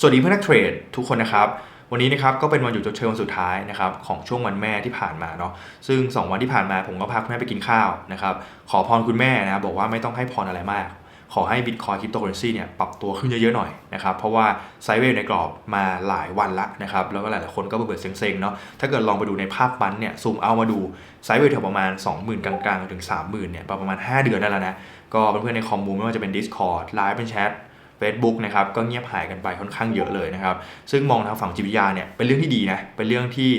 สวัสดีเพื่อนนักเทรดทุกคนนะครับ วันนี้นะครับก็เป็นวันหยุดชดเชยวันสุดท้ายนะครับของช่วงวันแม่ที่ผ่านมาเนาะซึ่ง 2 วันที่ผ่านมาผมก็พาคุณแม่ไปกินข้าวนะครับขอพรคุณแม่นะบอกว่าไม่ต้องให้พรอะไรมาก ขอให้บิตคอยคริปโตเคอเรนซีเนี่ยปรับตัวขึ้นเยอะๆหน่อยนะครับเพราะว่าไซเวย์ในกรอบมาหลายวันละนะครับแล้วก็หลายๆคนก็เบื่อเซ็งๆเนาะถ้าเกิดลองไปดูในภาพบันเนี่ยซูมเอามาดูไซเวย์แถวประมาณ 20,000 กลางๆถึง30,000เนี่ยประมาณ 5 เดือนได้แล้วนะก็เพื่อนๆในคอมมูนไม่ว่าจะเป็น Discord ไลฟ์เป็นแชท Facebook นะครับก็เงียบหายกันไปค่อนข้างเยอะเลยนะครับซึ่งมองทางฝั่งจิตวิทยาเนี่ยเป็นเรื่องที่ดีนะเป็นเรื่องที่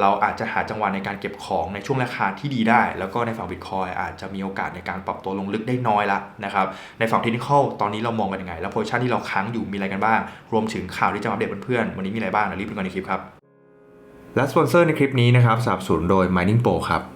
เราอาจจะหาจังหวะในการเก็บของในช่วงราคาที่ดีได้ แล้วก็ในฝั่งบิตคอยอาจจะมีโอกาสในการปรับตัวลงลึกได้น้อยละนะครับในฝั่งเทคนิคตอนนี้เรามองกันยังไง แล้วโพซิชั่นที่เราค้างอยู่มีอะไรกันบ้าง รวมถึงข่าวที่จะมาเดตเพื่อนๆวันนี้มีอะไรบ้างเดี๋ยวรีบไปกันในคลิปครับและสปอนเซอร์ในคลิปนี้นะครับสนับสนุนโดย Mining Pro ครับ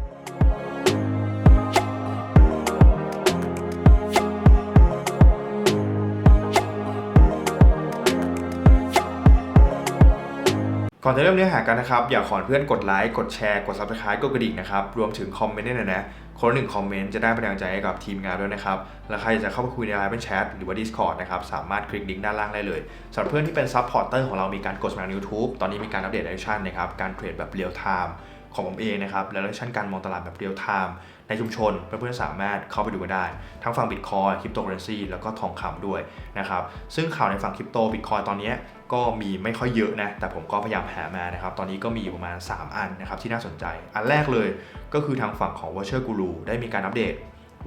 ก่อนจะเริ่มเนื้อหากันนะครับ อยากขอเพื่อนกดไลค์กดแชร์กด subscribe กดกระดิ่งนะครับ รวมถึงคอมเมนต์ด้วยนะนะคนหนึ่งคอมเมนต์จะได้เป็นแรงใจให้กับทีมงานด้วยนะครับ และใครจะเข้าไปคุยในไลน์เป็นแชทหรือว่า Discord นะครับ สามารถคลิกลิงก์ด้านล่างได้เลยสำหรับเพื่อนที่เป็นซัพพอร์เตอร์ของเรามีการกดสมัคร YouTube ตอนนี้มีการอัปเดตแอคชั่นนะครับการเทรดแบบเรียลไทม์ของผมเองนะครับและแอคชั่นการมองตลาดแบบเรียลไทม์ ในชุมชนเพื่อนๆสามารถเข้าไปดูกันได้ ทั้งฝั่งบิตคอยคริปโตเคอเรนซีแล้วก็ทองคำด้วยนะครับซึ่งข่าวในฝั่งคริปโตบิตคอยตอนนี้ก็มีไม่ค่อยเยอะนะ แต่ผมก็พยายามหามานะครับ ตอนนี้ก็มีอยู่ประมาณ 3 อันนะครับที่น่าสนใจ อันแรกเลยก็คือทางฝั่งของ Watcher Guru ได้มีการอัปเดต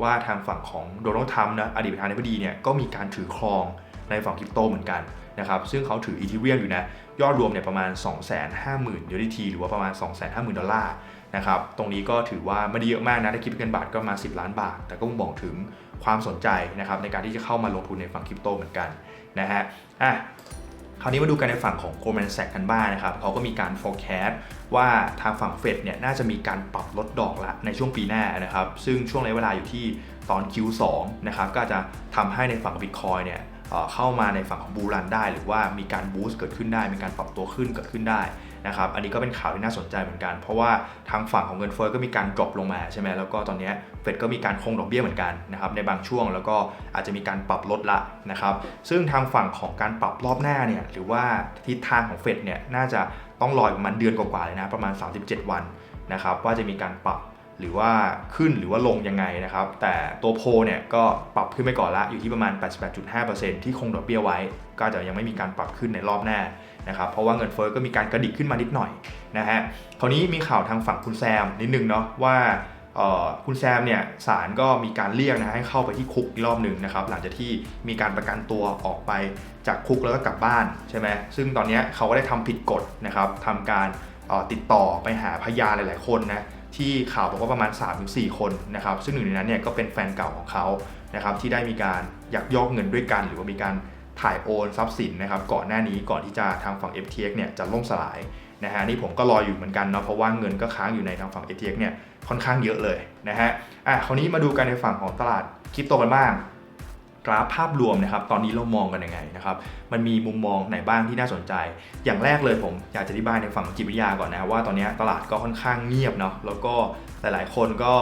ว่าทางฝั่งของโดนัลด์ทรัมป์นะอดีตประธานาธิบดีเนี่ยก็มีการถือครองในฝั่งคริปโตเหมือนกันนะครับ ซึ่งเขาถืออีเทเรียมอยู่นะ ยอดรวมเนี่ยประมาณ 250,000 USDT หรือว่าประมาณ 250,000 ดอลลาร์ นะครับ ตรงนี้ก็ถือว่าไม่ได้เยอะมากนะ ถ้าคิดเป็นเงินบาทก็มา 10 ล้านบาท แต่ก็บอกถึงความสนใจนะครับในการที่จะเข้ามาลงทุนในฝั่งคริปโตเหมือนกันนะฮะ อะ คราวนี้มาดูกันในฝั่งของ Goldman Sachs กันบ้างนะครับเขาก็มีการ forecast ว่าทางฝั่งเฟดเนี่ยน่าจะมีการปรับลดดอกละในช่วงปีหน้านะครับ ซึ่งช่วงระยะเวลาอยู่ที่ตอน Q2 นะครับ ก็จะทำให้ในฝั่ง Bitcoin เนี่ยเอ่อเข้ามาในฝั่งของบูรันได้ หรือว่ามีการบูสต์เกิดขึ้นได้ มีการปรับตัวขึ้นเกิดขึ้นได้ นะครับ อันนี้ก็เป็นข่าวที่น่าสนใจเหมือนกัน เพราะว่าทางฝั่งของเงินเฟ้อก็มีการดรอปลงมาใช่ไหมแล้วก็ตอนนี้เฟดก็มีการคงดอกเบี้ยเหมือนกันนะครับในบางช่วงแล้วก็อาจจะมีการปรับลดละนะครับ ซึ่งทางฝั่งของการปรับรอบหน้าเนี่ยหรือว่าทิศทางของเฟดเนี่ยน่าจะต้องรอประมาณเดือนกว่าๆเลยนะประมาณ 37 วันนะครับว่าจะมีการปรับหรือว่าขึ้นหรือว่าลงยังไงนะครับ แต่ตัวโพเนี่ยก็ปรับขึ้นไปก่อนละอยู่ที่ประมาณ 88.5%ที่คงดอกเบี้ยไว้ ก็จจะยังไม่มีการปรับขึ้นในรอบหน้า นะครับเพราะว่าเงินเฟ้อก็มีการกระดิกขึ้นมานิดหน่อยนะฮะคราวนี้มีข่าวทางฝั่งคุณแซมนิดนึงเนาะว่าคุณแซมเนี่ยศาลก็มีการเรียกนะให้เข้าไปที่คุกอีกรอบหนึ่งนะครับหลังจากที่มีการประกันตัวออกไปจากคุกแล้วก็กลับบ้านใช่ไหมซึ่งตอนนี้เขาก็ได้ทำผิดกฎนะครับทำการติดต่อไปหาพยานหลาย ๆ คนนะที่ข่าวบอกว่าประมาณ 3-4 คนนะครับซึ่งหนึ่งในนั้นเนี่ยก็เป็นแฟนเก่าของเขานะครับที่ได้มีการยักยอกเงินด้วยกัน หรือว่ามีการ ถ่ายโอนทรัพย์สินนะครับก่อนหน้านี้ก่อนที่จะทางฝั่ง FTX เนี่ยจะล่มสลายนะฮะนี่ผมก็รออยู่เหมือนกันเนาะเพราะว่าเงินก็ค้างอยู่ในทางฝั่ง ATX เนี่ยค่อนข้างเยอะเลยนะฮะอะคราวนี้มาดูกันในฝั่งของตลาดคริปโตกันบ้างกราฟภาพรวมนะครับ ตอนนี้เรามองกันยังไงนะครับ มันมีมุมมองไหนบ้างที่น่าสนใจ อย่างแรกเลยผมอยากจะอธิบายในฝั่งจิตวิทยาก่อนนะว่าตอนนี้ตลาดก็ค่อนข้างเงียบเนาะ แล้วก็หลายๆ คนก็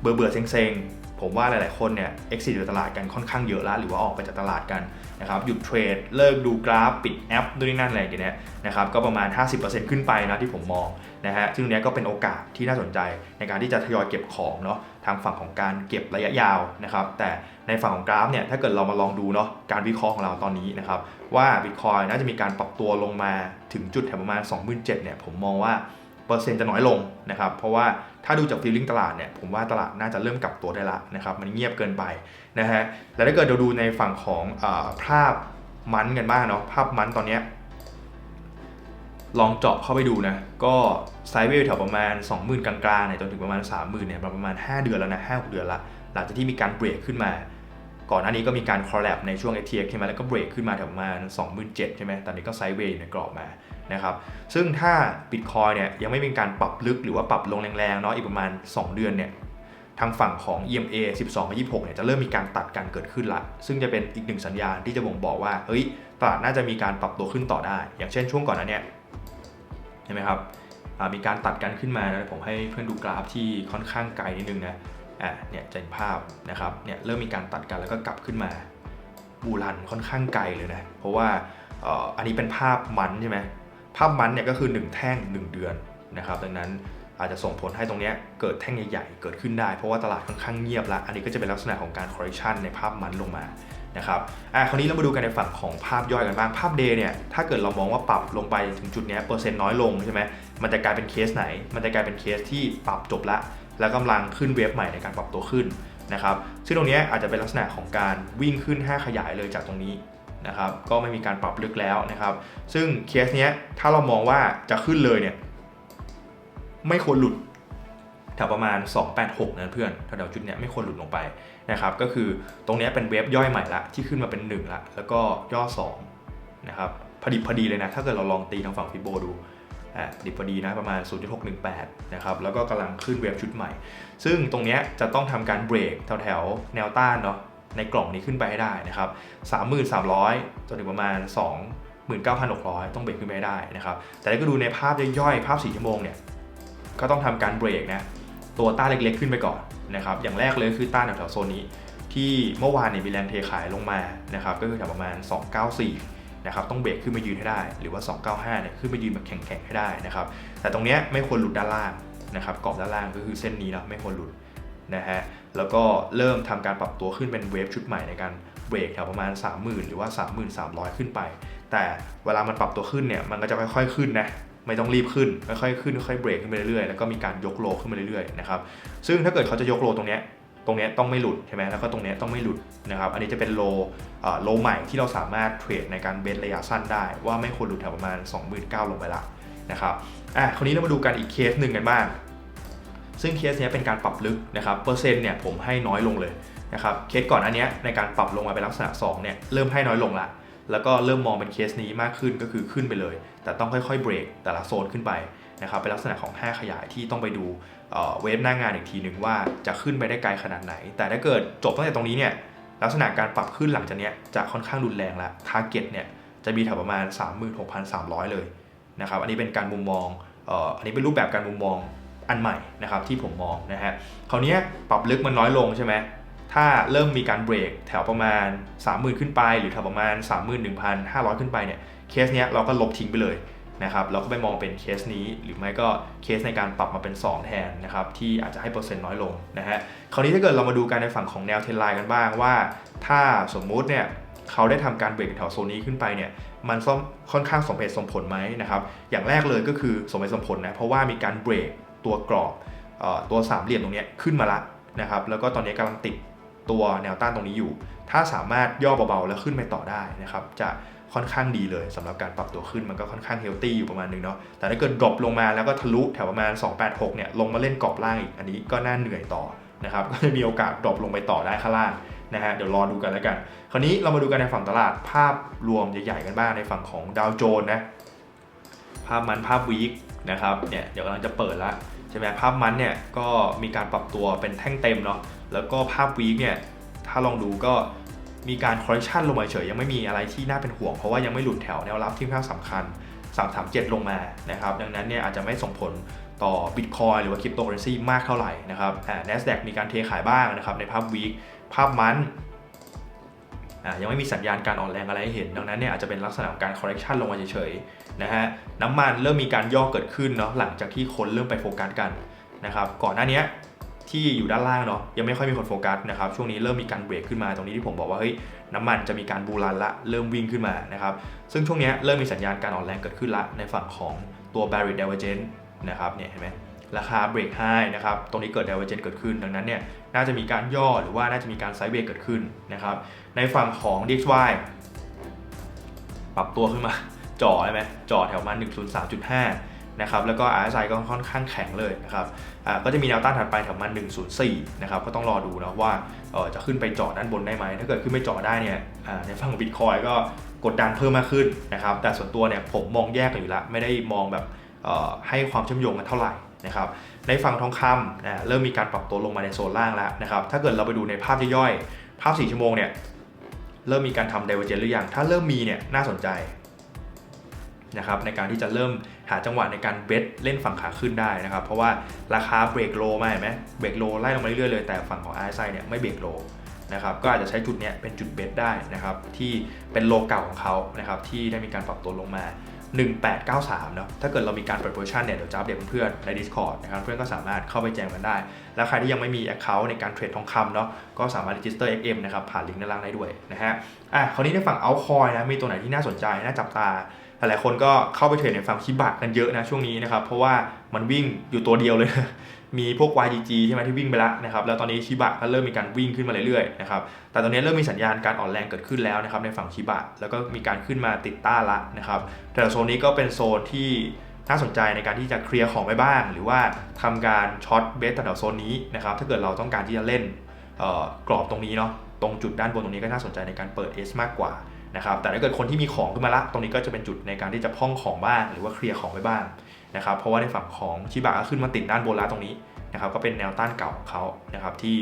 เบื่อเบื่อเซ็งๆ ผมว่าหลายๆคนเนี่ย exit จากตลาดกันค่อนข้างเยอะแล้วหรือว่าออกไปจากตลาดกันนะครับหยุดเทรด เลิกดูกราฟปิดแอปด้วยนนั่นอะไรอย่างเงี้ยนะครับก็ประมาณ 50%ขึ้นไปนะที่ผมมองนะฮะซึ่งตรงเนี้ยก็เป็นโอกาสที่น่าสนใจในการที่จะทยอยเก็บของเนาะทางฝั่งของการเก็บระยะยาวนะครับแต่ในฝั่งของกราฟเนี่ยถ้าเกิดเรามาลองดูเนาะการวิเคราะห์ของเราตอนนี้นะครับว่า Bitcoin น่าจะมีการปรับตัวลงมาถึงจุดแถวประมาณ 27,000เนี่ยผมมองว่า เปอร์เซ็นต์จะน้อยลงนะครับ เพราะว่าถ้าดูจากฟีลลิ่งตลาดเนี่ย ผมว่าตลาดน่าจะเริ่มกลับตัวได้ละนะครับ มันเงียบเกินไปนะฮะ แล้วถ้าเกิดเราดูในฝั่งของอภาพมันกันบ้างเนาะ ภาพมันตอนเนี้ยลองเจาะเข้าไปดูนะ ก็ไซด์เวย์แถวประมาณ 20,000 กลางๆเนี่ยจนถึงประมาณ 30,000เนี่ยประมาณ 5 เดือนแล้วนะ5-6เดือนละ หลังจากที่มีการเบรกขึ้นมา ก่อนหน้านี้ก็มีการ collapse ในช่วง FTX ใช่ไหมแล้วก็เบรกขึ้นมาแถวประมาณ 27,000ใช่ไหมตอนนี้ก็ไซด์เวย์ในกรอบมา นะครับซึ่งถ้า Bitcoin เนี่ยยังไม่มีการปรับลึกหรือว่าปรับลงแรงๆเนาะอีกประมาณ 2 เดือนเนี่ยทางฝั่งของ EMA 12กับ26เนี่ยจะเริ่มมีการตัดกันเกิดขึ้นละ ซึ่งจะเป็นอีกหนึ่งสัญญาณที่จะบ่งบอกว่าเฮ้ยตลาดน่าจะมีการปรับตัวขึ้นต่อได้ อย่างเช่นช่วงก่อนหนั้นเนี่ยเห็นไหมครับมีการตัดกันขึ้นมานะผมให้เพื่อนดูกราฟที่ค่อนข้างไกลนิดนึงนะอ่าเนี่ยจะเห็นภาพนะครับเนี่ยเริ่มมีการตัดกันแล้วก็กลับขึ้นมาบูรันค่อนข้างไกลเลยนะเพราะว่าอันนี้เป็นภาพมันใช่ไหม ภาพมันเนี่ยก็คือ 1 แท่ง 1 เดือนนะครับดังนั้นอาจจะส่งผลให้ตรงนี้เกิดแท่งใหญ่ๆ เกิดขึ้นได้ เพราะว่าตลาดค่อนข้างเงียบละอันนี้ก็จะเป็นลักษณะของการ correction ในภาพมันลงมานะครับอะคราวนี้เรามาดูกันในฝั่งของภาพย่อยกันบ้าง ภาพ day เนี่ย ถ้าเกิดเรามองว่าปรับลงไปถึงจุดเนี้ยเปอร์เซ็นต์น้อยลงใช่ไหมมันจะกลายเป็นเคสไหน มันจะกลายเป็นเคสที่ปรับจบละ แล้วกำลังขึ้นเวฟใหม่ในการปรับตัวขึ้นนะครับ ซึ่งตรงนี้อาจจะเป็นลักษณะของการวิ่งขึ้น 5 ขยายเลยจากตรงนี้ นะครับก็ไม่มีการปรับลึกแล้วนะครับ ซึ่งเคสเนี้ยถ้าเรามองว่าจะขึ้นเลยเนี่ยไม่ควรหลุดแถวประมาณ 286นะเพื่อนแถวจุดเนี้ยไม่ควรหลุดลงไปนะครับก็คือตรงเนี้ยเป็นเวฟย่อยใหม่ละที่ขึ้นมาเป็น 1 ละ แล้วก็ย่อ2นะครับพอดีพอดีเลยนะ ถ้าเกิดเราลองตีทางฝั่งฟิโบดูอ่าดิบพอดีนะประมาณ 0.618 นะครับแล้วก็กำลังขึ้นเวฟชุดใหม่ ซึ่งตรงเนี้ยจะต้องทำการเบรกแถวๆแนวต้านเนาะ ในกล่องนี้ขึ้นไปให้ได้นะครับ3,300 จนถึงประมาณ 29,600 ต้องเบรกขึ้นไปได้นะครับ แต่ถ้าก็ดูในภาพย่อยๆ ภาพ 4 ชั่วโมงเนี่ย ก็ต้องทำการเบรกนะ ตัวต้านเล็กๆ ขึ้นไปก่อนนะครับ อย่างแรกเลยคือต้านแถวๆโซนนี้ ที่เมื่อวานเนี่ยมีแรงเทขายลงมานะครับ ก็คือแถวประมาณ 294 นะครับ ต้องเบรกขึ้นมายืนให้ได้ หรือว่า 295 เนี่ย ขึ้นมายืนแบบแข็งๆ ให้ได้นะครับ แต่ตรงเนี้ยไม่ควรหลุดด้านล่างนะครับ กรอบด้านล่างก็คือเส้นนี้นะไม่ควรหลุด นะฮะแล้วก็เริ่มทำการปรับตัวขึ้นเป็นเวฟชุดใหม่ในการเบรกแถวประมาณ 30,000 หรือว่า 3,300 ขึ้นไป แต่เวลามันปรับตัวขึ้นเนี่ยมันก็จะค่อยๆขึ้นนะไม่ต้องรีบขึ้นค่อยๆขึ้นค่อยๆเบรกขึ้นไปเรื่อยๆแล้วก็มีการยกโลขึ้นไปเรื่อยๆนะครับซึ่งถ้าเกิดเขาจะยกโลตรงเนี้ยตรงเนี้ยต้องไม่หลุดใช่ไหมแล้วก็ตรงเนี้ยต้องไม่หลุดนะครับ อันนี้จะเป็นโลโลใหม่ที่เราสามารถเทรดในการเบนระยะสั้นได้ ว่าไม่ควรหลุดแถวประมาณ 29,000 ลงไปละนะครับ อะ คราวนี้เรามาดูกันอีกเคสหนึ่งกันบ้าง ซึ่งเคสเนี้ยเป็นการปรับลึกนะครับเปอร์เซ็นต์เนี่ยผมให้น้อยลงเลยนะครับเคสก่อนอันเนี้ยในการปรับลงมาเป็นลักษณะ2เนี่ยเริ่มให้น้อยลงละแล้วก็เริ่มมองเป็นเคสนี้มากขึ้นก็คือขึ้นไปเลย แต่ต้องค่อยๆเบรกแต่ละโซนขึ้นไปนะครับเป็นลักษณะของ 5 ขยายที่ต้องไปดูเวฟหน้างานอีกทีหนึ่งว่าจะขึ้นไปได้ไกลขนาดไหน แต่ถ้าเกิดจบตั้งแต่ตรงนี้เนี่ยลักษณะการปรับขึ้นหลังจากเนี้ยจะค่อนข้างรุนแรงละทาร์เก็ตเนี่ยจะมีแถวประมาณ 36,300 เลยนะครับอันนี้เป็นการมุมมองอันนี้เป็นรูปแบบการมุมมอง อันใหม่นะครับที่ผมมองนะฮะคราวนี้ปรับลึกมันน้อยลงใช่ไหมถ้าเริ่มมีการเบรกแถวประมาณ 30,000 ขึ้นไป หรือแถวประมาณ 31,500 ขึ้นไปเนี่ยเคสเนี้ยเราก็ลบทิ้งไปเลยนะครับเราก็ไปมองเป็นเคสนี้ หรือไม่ก็เคสในการปรับมาเป็น 2 แทนนะครับที่อาจจะให้เปอร์เซ็นต์น้อยลงนะฮะคราวนี้ถ้าเกิดเรามาดูการในฝั่งของแนวเทรนไลน์กันบ้างว่า ถ้าสมมุติเนี่ยเขาได้ทำการเบรกแถวโซนนี้ขึ้นไปเนี่ยมันค่อนข้างสมเหตุสมผลไหมนะครับอย่างแรกเลยก็คือสมเหตุสมผลนะเพราะว่ามีการเบรก ตัวกรอบตัวสามเหลี่ยมตรงนี้ขึ้นมาละนะครับ แล้วก็ตอนนี้กำลังติดตัวแนวต้านตรงนี้อยู่ ถ้าสามารถย่อเบาๆแล้วขึ้นไปต่อได้นะครับ จะค่อนข้างดีเลยสำหรับการปรับตัวขึ้นมันก็ค่อนข้างเฮลตี้อยู่ประมาณนึงเนาะ แต่ถ้าเกิดดรอปลงมาแล้วก็ทะลุแถวประมาณ 286 เนี่ยลงมาเล่นกรอบล่างอีก อันนี้ก็น่าเหนื่อยต่อนะครับ ก็จะมีโอกาสดรอปลงไปต่อได้ข้างล่างนะฮะ เดี๋ยวรอดูกันแล้วกัน คราวนี้เรามาดูกันในฝั่งตลาดภาพรวมใหญ่ๆกันบ้างในฝั่งของดาวโจนส์นะ ภาพมันภาพวีคนะครับ เนี่ยเดี๋ยวกำลังจะเปิดแล้ว ช่ไหมภาพมันเนี่ยก็มีการปรับตัวเป็นแท่งเต็มเนาะแล้วก็ภาพวีคเนี่ยถ้าลองดูก็มีการคอร์เรคชันลงมาเฉยยังไม่มีอะไรที่น่าเป็นห่วง เพราะว่ายังไม่หลุดแถวแนวรับที่ค่อนข้างสำคัญ 337 ลงมานะครับดังนั้นเนี่ยอาจจะไม่ส่งผลต่อ Bitcoin หรือว่าคริปโตเคอเรนซีมากเท่าไหร่นะครับอ่า NASDAQ มีการเทขายบ้างนะครับในภาพวีคภาพมัน ยังไม่มีสัญญาณการอ่อนแรงอะไรให้เห็น ดังนั้นเนี่ยอาจจะเป็นลักษณะของการ correction ลงมาเฉยๆนะฮะน้ำมันเริ่มมีการย่อเกิดขึ้นเนาะหลังจากที่คนเริ่มไปโฟกัสกันนะครับก่อนหน้านี้ที่อยู่ด้านล่างเนาะยังไม่ค่อยมีคนโฟกัสนะครับช่วงนี้เริ่มมีการเบรกขึ้นมาตรงนี้ที่ผมบอกว่าเฮ้ยน้ำมันจะมีการบูรันละเริ่มวิ่งขึ้นมานะครับซึ่งช่วงนี้เริ่มมีสัญญาณการอ่อนแรงเกิดขึ้นละในฝั่งของตัว Barrett Divergence นะครับเนี่ยเห็นไหม ราคาเบรกไฮนะครับตรงนี้เกิด Divergence เกิดขึ้น ดังนั้นเนี่ยน่าจะมีการย่อหรือว่าน่าจะมีการไซด์เวย์เกิดขึ้นนะครับในฝั่งของ DXY ปรับตัวขึ้นมาจ่อใช่ไหมจ่อแถวมา 103.5 นะครับ แล้วก็ RSI ก็ค่อนข้างแข็งเลยนะครับอ่าก็จะมีแนวต้านถัดไปแถวมา 104 นะครับ ก็ต้องรอดูนะว่าเออจะขึ้นไปจ่อด้านบนได้ไหม ถ้าเกิดขึ้นไปจ่อได้เนี่ยอ่าในฝั่งของ Bitcoin ก็กดดันเพิ่มมากขึ้นนะครับ แต่ส่วนตัวเนี่ยผมมองแยกกันอยู่ละ ไม่ได้มองแบบให้ความเชื่อมโยงกันเท่าไหร่ นะครับในฝั่งทองคำนะเริ่มมีการปรับตัวลงมาในโซนล่างแล้วนะครับถ้าเกิดเราไปดูในภาพย่อยๆ ภาพ 4 ชั่วโมงเนี่ยเริ่มมีการทำ divergence หรือยัง ถ้าเริ่มมีเนี่ยน่าสนใจนะครับในการที่จะเริ่มหาจังหวะในการเบสเล่นฝั่งขาขึ้นได้นะครับ เพราะว่าราคาเบรกโลมาเห็นไหมเบรกโลไล่ลงมาเรื่อยๆเลย แต่ฝั่งของ RSI เนี่ยไม่เบรกโลนะครับก็อาจจะใช้จุดเนี้ยเป็นจุดเบสได้นะครับที่เป็นโลเก่าของเขานะครับที่ได้มีการปรับตัวลงมา 1893เนาะถ้าเกิดเรามีการเปิดโพซิชันเนี่ยเดี๋ยวจะอัปเดตเพื่อนใน Discord นะครับเพื่อนก็สามารถเข้าไปแจ้งกันได้ แล้วใครที่ยังไม่มี Account ในการเทรดทองคำเนาะก็สามารถ register XM นะครับผ่านลิงก์ด้านล่างได้ด้วยนะฮะอะคราวนี้ในฝั่ง altcoin นะมีตัวไหนที่น่าสนใจน่าจับตาหลายๆคนก็เข้าไปเทรดในฝั่งชิบะกันเยอะนะช่วงนี้นะครับเพราะว่ามันวิ่งอยู่ตัวเดียวเลย มีพวก YDG ใช่ไหมที่วิ่งไปแล้วนะครับ แล้วตอนนี้ชิบะก็เริ่มมีการวิ่งขึ้นมาเรื่อยๆนะครับ แต่ตอนนี้เริ่มมีสัญญาณการอ่อนแรงเกิดขึ้นแล้วนะครับในฝั่งชิบะ แล้วก็มีการขึ้นมาติดต้านละนะครับ แต่โซนนี้ก็เป็นโซนที่น่าสนใจในการที่จะเคลียร์ของไปบ้าง หรือว่าทำการช็อตเบสแถวโซนนี้นะครับ ถ้าเกิดเราต้องการที่จะเล่นกรอบตรงนี้เนาะ ตรงจุดด้านบนตรงนี้ก็น่าสนใจในการเปิด S มากกว่านะครับ แต่ถ้าเกิดคนที่มีของขึ้นมาละ ตรงนี้ก็จะเป็นจุดในการที่จะพ่องของบ้าง หรือว่าเคลียร์ของไปบ้าง นะครับเพราะว่าในฝั่งของชิบะก็ขึ้นมาติดด้านบนแล้วตรงนี้นะครับก็เป็นแนวต้านเก่าของเขานะครับที่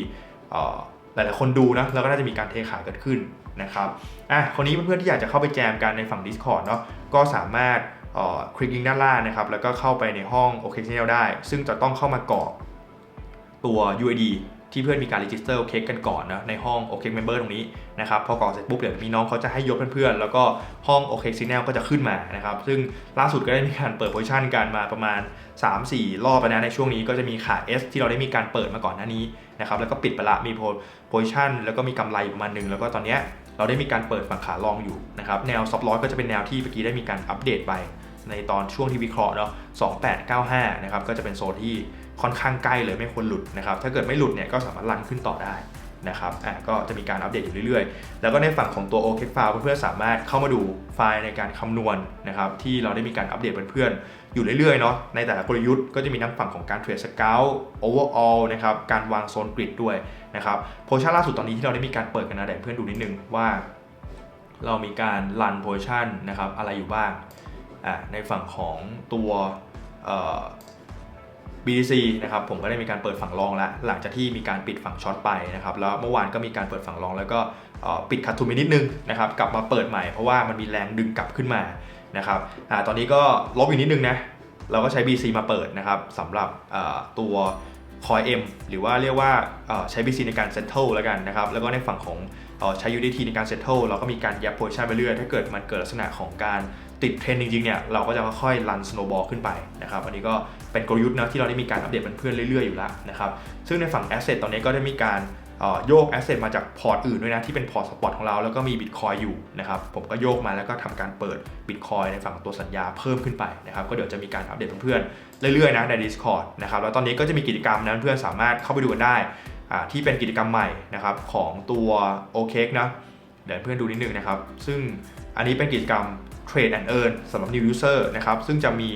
หลายๆคนดูนะแล้วก็น่าจะมีการเทขายเกิดขึ้นนะครับอะคนนี้เพื่อนๆที่อยากจะเข้าไปแจมกันในฝั่ง Discord เนาะก็สามารถคลิกลิงก์ด้านล่างนะครับแล้วก็เข้าไปในห้อง OK Channel ได้ ซึ่งจะต้องเข้ามากรอกตัว UID ที่เพื่อนมีการรีจิสเตอร์โอเคกันก่อนนะในห้อง OK Member ตรงนี้นะครับพอกรอกเสร็จปุ๊บเดี๋ยวมีน้องเขาจะให้ยกเพื่อนๆแล้วก็ห้อง OK Signal ก็จะขึ้นมานะครับซึ่งล่าสุดก็ได้มีการเปิดโพซิชันกันมาประมาณ 3-4 รอบแล้วนะในช่วงนี้ก็จะมีขา S ที่เราได้มีการเปิดมาก่อนหน้านี้นะครับแล้วก็ปิดไปละมีโพซิชันแล้วก็มีกำไรประมาณหนึ่งแล้วก็ตอนนี้เราได้มีการเปิดฝั่งขาลองอยู่นะครับแนวซับลอสก็จะเป็นแนวที่เมื่อกี้ได้มีการอัปเดตไปในตอนช่วงที่วิเคราะห์เนาะ2895นะครับก็จะเป็นโซนที่ ค่อนข้างใกล้เลยไม่ควรหลุดนะครับ ถ้าเกิดไม่หลุดเนี่ยก็สามารถลันขึ้นต่อได้นะครับอะก็จะมีการอัปเดตอยู่เรื่อยๆ แล้วก็ในฝั่งของตัว o k ฟ File เพื่อนๆสามารถเข้ามาดูไฟล์ในการคำนวณนะครับที่เราได้มีการอัปเดตเพื่อนๆอยู่เรื่อยๆเนาะในแต่ละกลยุทธ์ก็จะมีทั้งฝั่งของการเทรดสเกลโอเวอร์ออลนะครับการวางโซนกริดด้วยนะครับโพชั่นล่าสุดตอนนี้ที่เราได้มีการเปิดกันนะเดี๋ยวเพื่อนดูนิดนึงว่า เรามีการรันโพชั่นนะครับอะไรอยู่บ้างอะในฝั่งของตัว BTC นะครับผมก็ได้มีการเปิดฝั่งรองแล้ว หลังจากที่มีการปิดฝั่งช็อตไปนะครับแล้วเมื่อวานก็มีการเปิดฝั่งรอง แล้วก็ปิดคัดทุนไปนิดนึงนะครับกลับมาเปิดใหม่เพราะว่ามันมีแรงดึงกลับขึ้นมานะครับอตอนนี้ก็ลบอีกนิดนึงนะเราก็ใช้ BC มาเปิดนะครับสำหรับตัวคอย M หรือว่าเรียกว่าใช้ BC ในการ settle แล้วกันนะครับแล้วก็ในฝั่งของใช้ UDT ในการ settle เราก็มีการยับโพซิชันไปเรื่อยถ้าเกิดมันเกิดลักษณะของการ ติดเทรนจริงๆเนี่ยเราก็จะค่อยๆรันสโนว์บอลขึ้นไปนะครับอันนี้ก็เป็นกลยุทธ์นะที่เราได้มีการอัปเดตเพื่อนๆเรื่อยๆอยู่แล้วนะครับซึ่งในฝั่งแอสเซทตอนนี้ก็ได้มีการโยกแอสเซทมาจากพอร์ตอื่นด้วยนะ ที่เป็นพอร์ตสปอตของเราแล้วก็มีบิตคอยอยู่นะครับ ผมก็โยกมาแล้วก็ทำการเปิดบิตคอยในฝั่งตัวสัญญาเพิ่มขึ้นไปนะครับ ก็เดี๋ยวจะมีการอัปเดตเพื่อนๆเรื่อยๆนะใน Discord นะครับ แล้วตอนนี้ก็จะมีกิจกรรมนะเพื่อนสามารถเข้าไปดูกันได้ที่เป็นกิจกรรมใหม่นะครับของตัว o k นะเดี๋ยวเพื่อนดูนิดนึงนะครับ ซึ่งอันนี้เป็นกิจกรรม Trade and Earn สำหรับ New User นะครับซึ่งจะมี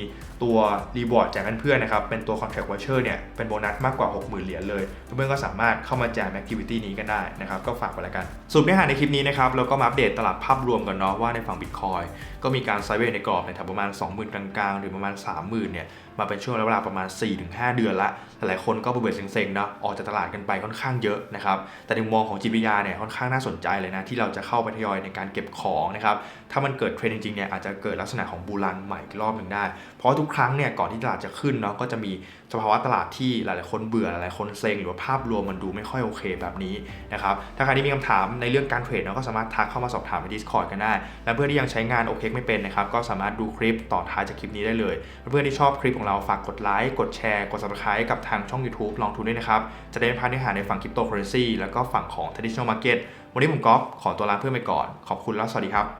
ตัว Reward แจกเพื่อนๆนะครับเป็นตัว Contract Voucher เนี่ยเป็นโบนัสมากกว่า 60,000 เหรียญเลยเพื่อนๆก็สามารถเข้ามาแจม Activity นี้กันได้นะครับก็ฝากไว้แล้วกันสรุปเนื้อหาในคลิปนี้นะครับเราก็มาอัปเดตตลาดภาพรวมกันเนาะว่าในฝั่ง Bitcoin ก็มีการไซเวในกรอบในแถวประมาณ 20,000 กลางๆ หรือประมาณ 30,000 เนี่ย มาเป็นช่วงระยะเวลาประมาณ 4-5 เดือนละหลายคนก็เบื่อเซ็งๆเนาะออกจากตลาดกันไปค่อนข้างเยอะนะครับแต่ในมุมมองของจิตวิทยาเนี่ยค่อนข้างน่าสนใจเลยนะที่เราจะเข้าไปทยอยในการเก็บของนะครับถ้ามันเกิดเทรนด์จริงๆเนี่ยอาจจะเกิดลักษณะของบูรันใหม่อีกรอบหนึ่งได้ เพราะทุกครั้งเนี่ยก่อนที่ตลาดจะขึ้นเนาะก็จะมีสภาวะตลาดที่หลายๆคนเบื่อหลายๆคนเซ็งหรือว่าภาพรวมมันดูไม่ค่อยโอเคแบบนี้นะครับถ้าใครที่มีคำถามในเรื่องการเทรดเนาะก็สามารถทักเข้ามาสอบถามใน Discord กันได้ และเพื่อนที่ยังใช้งานโอเคไม่เป็นนะครับก็สามารถดูคลิปต่อท้ายจากคลิปนี้ได้เลย เพื่อนที่ชอบคลิปของเราฝากกดไลค์กดแชร์ กด subscribe กับทางช่อง YouTube ลองทุนด้วยนะครับ จะได้ไม่พลาดเนื้อหาในฝั่งคริปโตเคอเรนซีแล้วก็ฝั่งของ traditional market วันนี้ผมก๊อฟขอตัวลาเพื่อนไปก่อน ขอบคุณและสวัสดีครับ